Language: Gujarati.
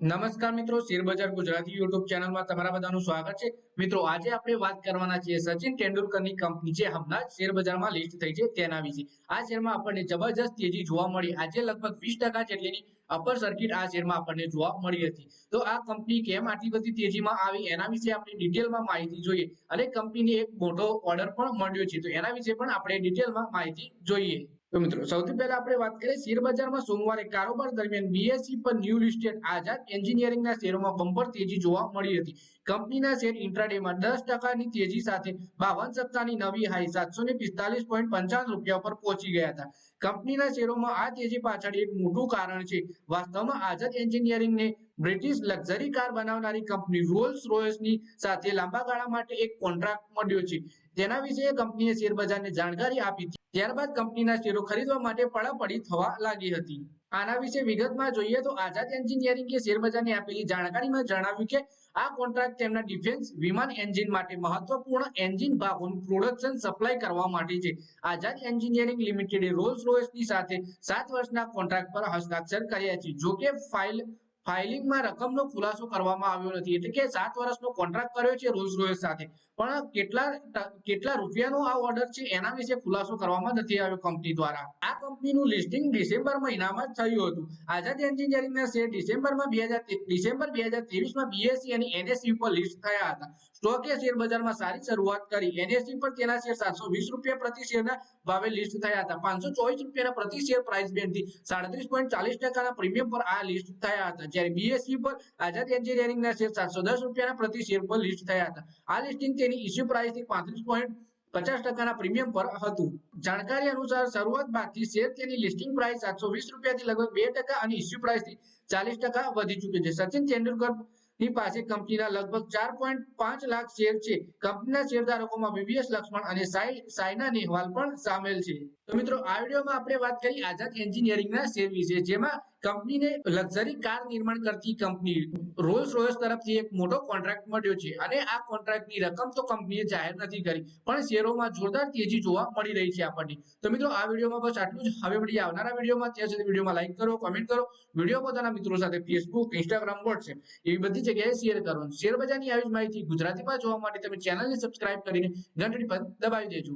નમસ્કાર મિત્રો શેરબજાર ગુજરાતી યુટ્યુબ ચેનલમાં તમારા બધાનું સ્વાગત છે. મિત્રો, આજે આપણે વાત કરવાના છીએ સચિન તેંડુલકરની કંપની જે હમણાં શેરબજારમાં લિસ્ટ થઈ છે તેના વિશે. આ શેરમાં આપણને જબરજસ્ત તેજી જોવા મળી. આજે લગભગ વીસ ટકા જેટલીની અપર સર્કિટ આ શેરમાં આપણને જોવા મળી હતી. તો આ કંપની કેમ આટલી બધી તેજીમાં આવી એના વિશે આપણે ડિટેલમાં માહિતી જોઈએ. અને કંપનીને એક મોટો ઓર્ડર પણ મળ્યો છે. તો એના વિશે પણ આપણે ડિટેલમાં માહિતી જોઈએ. તો મિત્રો, સૌથી પહેલા આપણે વાત કરીએ શેર સોમવારે કારોબાર દરમિયાન બીએસસી પર ન્યુ લિસ્ટેડ આઝાદ એન્જિનિયરિંગના શેરોમાં બમ્પર તેજી જોવા મળી હતી. કંપનીના શેર ઇન્ટ્રાડેમાં દસ ટકાની તેજી સાથે બાવન સપ્તાહની નવી હાઈ સાતસો ને પિસ્તાલીસ પોઈન્ટ પંચાવન રૂપિયા પર પહોંચી ગયા હતા. કંપનીના શેરોમાં આ તેજી પાછળ એક મોટું કારણ છે. વાસ્તવમાં આઝાદ એન્જિનિયરિંગને બ્રિટિશ લક્ઝરી કાર બનાવનારી કંપની રોલ્સ રોયસની સાથે લાંબા ગાળા માટે એક કોન્ટ્રાક્ટ મળ્યો છે. તેના વિશે કંપનીએ શેર બજારને જાણકારી આપી ત્યારબાદ કંપનીના શેરો ખરીદવા માટે પડાપડી થવા લાગી હતી. આના વિશે વિગતમાં જોઈએ તો આઝાદ એન્જિનિયરિંગે શેરબજારને આપેલી જાણકારીમાં જણાવ્યું કે આ કોન્ટ્રાક્ટ તેમના ડિફેન્સ વિમાન એન્જિન માટે મહત્વપૂર્ણ એન્જિન ભાગોનું પ્રોડક્શન સપ્લાય કરવા માટે છે. આઝાદ એન્જિનિયરિંગ લિમિટેડે રોલ્સ રોયસની સાથે સાત વર્ષના કોન્ટ્રાક્ટ પર હસ્તાક્ષર કર્યા છે. જો કે ફાઇલ ફાઇલિંગમાં રકમનો ખુલાસો કરવામાં આવ્યો નથી. એટલે કે સાત વર્ષનો કોન્ટ્રાક્ટ કર્યો છે રોલ્સ રોયસ સાથે. પણ કેટલા કેટલા રૂપિયાનો આ ઓર્ડર છે એના વિશે ખુલાસો કરવામાં નથી આવ્યો કંપની દ્વારા. આ કંપનીનું લિસ્ટિંગ ડિસેમ્બર મહિનામાં થયું હતું. આઝાદ એન્જિનિયરિંગના શેર ડિસેમ્બરમાં બે હજાર ડિસેમ્બર બે હજાર ત્રેવીસમાં બીએસસી અને એનએસસી પર લિસ્ટ થયા હતા. સ્ટોકે શેર બજારમાં સારી શરૂઆત કરી. એનએસસી પર તેના શેર સાતસો વીસ રૂપિયા પ્રતિ શેરના ભાવે લિસ્ટ થયા હતા. પાંચસો ચોવીસ રૂપિયાના પ્રતિ શેર પ્રાઇસ બેન્ડથી સાડત્રીસ પોઈન્ટ ચાલીસ ટકાના પ્રીમિયમ પર આ લિસ્ટ થયા હતા. જ્યારે બીએસસી પર આઝાદ એન્જિનિયરિંગના શેર સાતસો દસ રૂપિયાના પ્રતિ શેર પર લિસ્ટ થયા હતા. આ લિસ્ટિંગ તેની ઇસ્યુ પ્રાઇસથી પાંત્રીસ પોઈન્ટ પચાસ ટકાના પ્રીમિયમ પર હતું. જાણકારી અનુસાર શરૂઆત બાદથી શેર તેની લિસ્ટિંગ પ્રાઇસ સાતસો વીસ રૂપિયાથી લગભગ બે ટકા અને ઇસ્યુ પ્રાઇસથી ચાલીસ ટકા વધી ચૂક્યો છે. સચિન તેંડુલકરની પાસે કંપનીના લગભગ ચાર પોઈન્ટ પાંચ લાખ શેર છે. કંપનીના શેરધારકોમાં વીવીએસ લક્ષ્મણ અને સાઈ, સાયના નેહવાલ પણ સામેલ છે. તો મિત્રો, આ વિડીયોમાં આપણે વાત કરી આઝાદ એન્જિનિયરિંગના શેર વિશે, જેમાં કંપનીને લક્ઝરી કાર નિર્માણ કરતી કંપની રોલ્સ રોયસ તરફથી એક મોટો કોન્ટ્રાક્ટ મળ્યો છે. અને આ કોન્ટ્રાક્ટની રકમ તો કંપનીએ જાહેર નથી કરી, પણ શેરોમાં જોરદાર તેજી જોવા મળી રહી છે આપણને. તો મિત્રો, આ વિડીયોમાં બસ આટલું જ. હવે મળીએ આવનારા વિડીયોમાં. ત્યાં સુધી વિડીયોમાં લાઈક કરો કોમેન્ટ કરો. વીડિયો પોતાના મિત્રો સાથે ફેસબુક ઇન્સ્ટાગ્રામ વોટ્સએપ એવી બધી જગ્યાએ શેર કરો. શેર બજારની આવી જ માહિતી ગુજરાતીમાં જોવા માટે તમે ચેનલને સબસ્ક્રાઇબ કરીને ઘંટડી પર દબાવી દેજો.